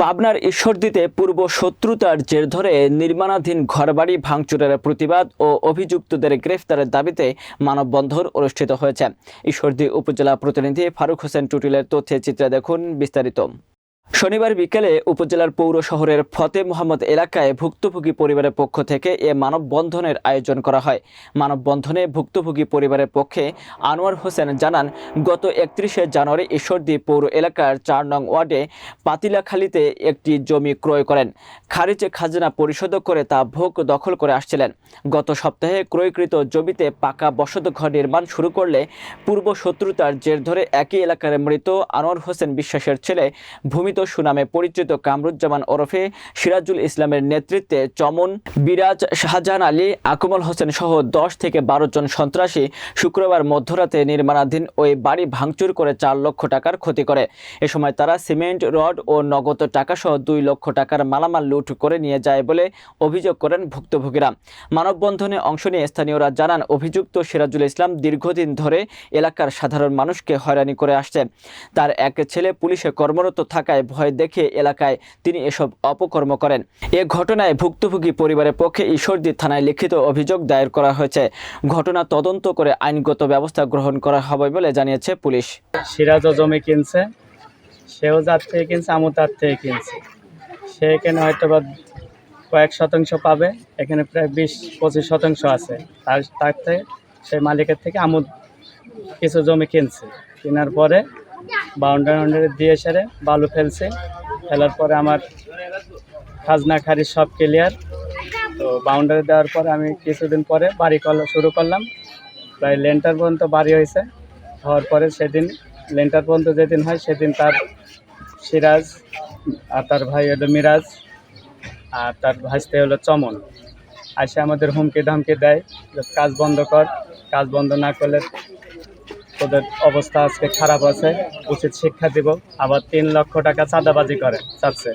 পাবনার ঈশ্বরদীতে পূর্ব শত্রুতার জের ধরে নির্মাণাধীন ঘরবাড়ি ভাঙচুরের প্রতিবাদ ও অভিযুক্তদের গ্রেফতারের দাবিতে মানববন্ধন অনুষ্ঠিত হয়েছে। ঈশ্বরদী উপজেলা প্রতিনিধি ফারুক হোসেন টুটিলের তথ্যে চিত্রে দেখুন বিস্তারিত। শনিবার বিকেলে উপজেলার পৌর শহরের ফতে মোহাম্মদ এলাকায় ভুক্তভোগী পরিবারের পক্ষ থেকে এ মানববন্ধনের আয়োজন করা হয়। মানববন্ধনে ভুক্তভোগী পরিবারের পক্ষে আনোয়ার হোসেন জানান, গত একত্রিশে জানুয়ারি ঈশ্বরদী পৌর এলাকার চার নং ওয়ার্ডে পাতিলাখালীতে একটি জমি ক্রয় করেন। খারিজ খাজনা পরিশোধ করে তা ভোগ দখল করে আসছিলেন। গত সপ্তাহে ক্রয়কৃত জমিতে পাকা বসতঘর নির্মাণ শুরু করলে পূর্ব শত্রুতার জের ধরে একই এলাকার মৃত আনোয়ার হোসেন বিশ্বাসের ছেলে ভূমিত সুনামে পরিচিত কামরুজ্জামান ওরফে সিরাজুল ইসলামের নেতৃত্বে চমন, বিরাজ, শাহজাহান আলী, আকমল হোসেন সহ দশ থেকে বারো জন সন্ত্রাসী শুক্রবার মধ্যরাতে নির্মাণাধীন ওই বাড়ি ভাঙচুর করে চার লক্ষ টাকার ক্ষতি করে। এ সময় তারা সিমেন্ট, রড ও নগদ টাকা সহ দুই লক্ষ টাকার মালামাল লুট করে নিয়ে যায় বলে অভিযোগ করেন ভুক্তভোগীরা। মানববন্ধনে অংশ নিয়ে স্থানীয়রা জানান, অভিযুক্ত সিরাজুল ইসলাম দীর্ঘদিন ধরে এলাকার সাধারণ মানুষকে হয়রানি করে আসছে। তার এক ছেলে পুলিশে কর্মরত থাকায় ভয় দেখে এলাকায় তিনি এসব অপকর্ম করেন। এ ঘটনায় ভুক্তভোগী পরিবারের পক্ষে ঈশ্বরদী থানায় লিখিত অভিযোগ দায়ের করা হয়েছে। ঘটনা তদন্ত করে আইনগত ব্যবস্থা গ্রহণ করা হবে বলে জানিয়েছে পুলিশ। সিরাজও জমি কিনছে, সেও যার থেকে কিনছে আমও তার থেকে কিনছে। সে এখানে হয়তো বা কয়েক শতাংশ পাবে, এখানে প্রায় বিশ, পঁচিশ শতাংশ আছে। তার তার থেকে সেই মালিকের থেকে আমুদ কিছু জমি কিনছে। কেনার পরে বাউন্ডারি বাউন্ডারি দিয়ে সেরে বালু ফেলছে। ফেলার পরে আমার খাজনা খারিজ সব ক্লিয়ার তো বাউন্ডারি দেওয়ার পরে আমি কিছুদিন পরে বাড়ি করা শুরু করলাম। প্রায় লেন্টার পর্যন্ত বাড়ি হয়েছে। হওয়ার পরে সেদিন লেন্টার পর্যন্ত যেদিন হয় সেদিন তার সিরাজ আর তার ভাই হলো মিরাজ আর তার ভাসতে হলো চমন। আসে আমাদের হুমকি ধামকি দেয় কাজ বন্ধ কর, কাজ বন্ধ না করলে তোদের অবস্থা আজকে খারাপ আছে, উচিত শিক্ষা দিব। আবার তিন লক্ষ টাকা চাঁদাবাজি করে, চাচ্ছে।